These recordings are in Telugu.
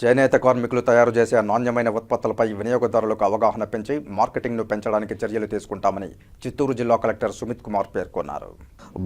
చేనేత కార్మికులు తయారు చేసే నాణ్యమైన ఉత్పత్తులపై వినియోగదారులకు అవగాహన పెంచి మార్కెటింగ్ను పెంచడానికి చర్యలు తీసుకుంటామని చిత్తూరు జిల్లా కలెక్టర్ సుమిత్ కుమార్ పేర్కొన్నారు.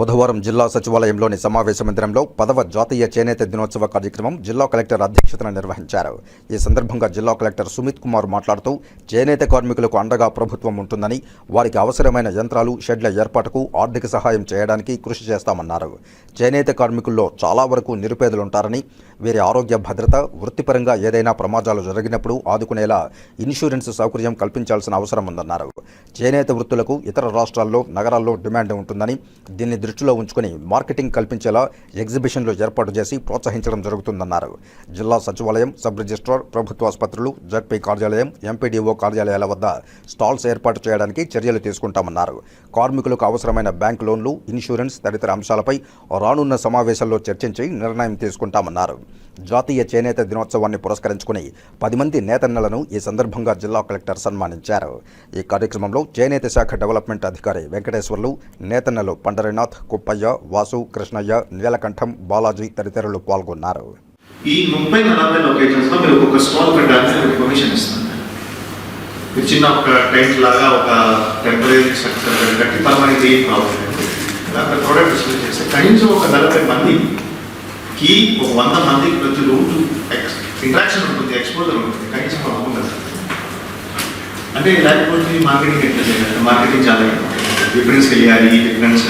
బుధవారం జిల్లా సచివాలయంలోని సమావేశ మందిరంలో పదవ జాతీయ చేనేత దినోత్సవ కార్యక్రమం జిల్లా కలెక్టర్ అధ్యక్షతన నిర్వహించారు. ఈ సందర్భంగా జిల్లా కలెక్టర్ సుమిత్ కుమార్ మాట్లాడుతూ చేనేత కార్మికులకు అండగా ప్రభుత్వం ఉంటుందని వారికి అవసరమైన యంత్రాలు షెడ్ల ఏర్పాటుకు ఆర్థిక సహాయం చేయడానికి కృషి చేస్తామన్నారు. చేనేత కార్మికుల్లో చాలా వరకు నిరుపేదలుంటారని వీరి ఆరోగ్య భద్రత వృత్తిపరంగా ఏదైనా ప్రమాదాలు జరిగినప్పుడు ఆదుకునేలా ఇన్సూరెన్స్ సౌకర్యం కల్పించాల్సిన అవసరం ఉందన్నారు. చేనేత వృత్తులకు ఇతర రాష్ట్రాల్లో నగరాల్లో డిమాండ్ ఉంటుందని దీన్ని దృష్టిలో ఉంచుకుని మార్కెటింగ్ కల్పించేలా ఎగ్జిబిషన్లు ఏర్పాటు చేసి ప్రోత్సహించడం జరుగుతుందన్నారు. జిల్లా సచివాలయం సబ్ రిజిస్ట్రార్ ప్రభుత్వ ఆసుపత్రులు జడ్పీ కార్యాలయం ఎంపీడీఓ కార్యాలయాల వద్ద స్టాల్స్ ఏర్పాటు చేయడానికి చర్యలు తీసుకుంటామన్నారు. కార్మికులకు అవసరమైన బ్యాంక్ లోన్లు ఇన్సూరెన్స్ తదితర అంశాలపై రానున్న సమావేశంలో చర్చించి నిర్ణయం తీసుకుంటామన్నారు. జాతీయ చేనేత దినోత్సవాన్ని పురస్కరించుకుని పది మంది నేతన్నలను ఈ సందర్భంగా జిల్లా కలెక్టర్ సన్మానించారు. ఈ కార్యక్రమంలో చేనేత శాఖ డెవలప్మెంట్ అధికారి వెంకటేశ్వర్లు నేతన్నలు పండరినాథ్ కుప్పయ్య వాసు కృష్ణయ్య నీలకంఠం బాలాజీ తదితరులు పాల్గొన్నారు. ఈ ముప్పై నలభై లొకేషన్స్లో మీరు ఒక స్టాల్ పెట్టడానికి నేను పర్మిషన్ ఇస్తాను మీరు చిన్న ఒక టెంట్ లాగా ఒక టెంపరీ స్ట్రక్చర్ కట్టి పర్మనెంట్ ఏం ప్రాబ్లం లేదు. అక్కడ ప్రోడక్ట్ డిస్ప్లే చేస్తే కనీసం ఒక నలభై మందికి ఒక వంద మంది ఎక్స్పోజర్ ఉంటుంది కనీసం ఒక అంటే లేకపోతే మార్కెటింగ్ ఎట్లా చేయాలి? మార్కెటింగ్ చాలా డిఫరెన్స్ వెళ్ళాలి డిఫరెన్స్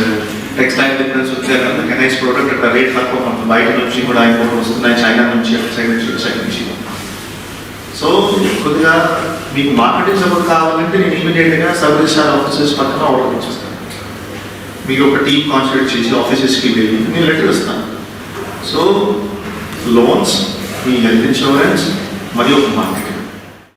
టెక్స్టైల్ డిఫరెన్స్ వచ్చారు కెనైస్ ప్రోడక్ట్ అట్లా రేట్ తక్కువ ఉంటుంది బయట నుంచి కూడా ఇంపోర్ట్ వస్తున్నాయి చైనా నుంచి అటు సైడ్ నుంచి సైడ్ నుంచి. సో కొద్దిగా మీకు మార్కెటింగ్ సపోర్ట్ కావాలంటే నేను ఇమీడియట్గా సబ్ రిజిస్టార్ ఆఫీసెస్ పక్కన ఆర్డర్ ఇచ్చేస్తాను. మీకు ఒక టీం కాన్సన్ట్రేట్ చేసి ఆఫీసెస్కి వెళ్ళి నేను లెటర్ ఇస్తాను. సో లోన్స్ మీ హెల్త్ ఇన్సూరెన్స్ మరియు ఒక మార్కెటింగ్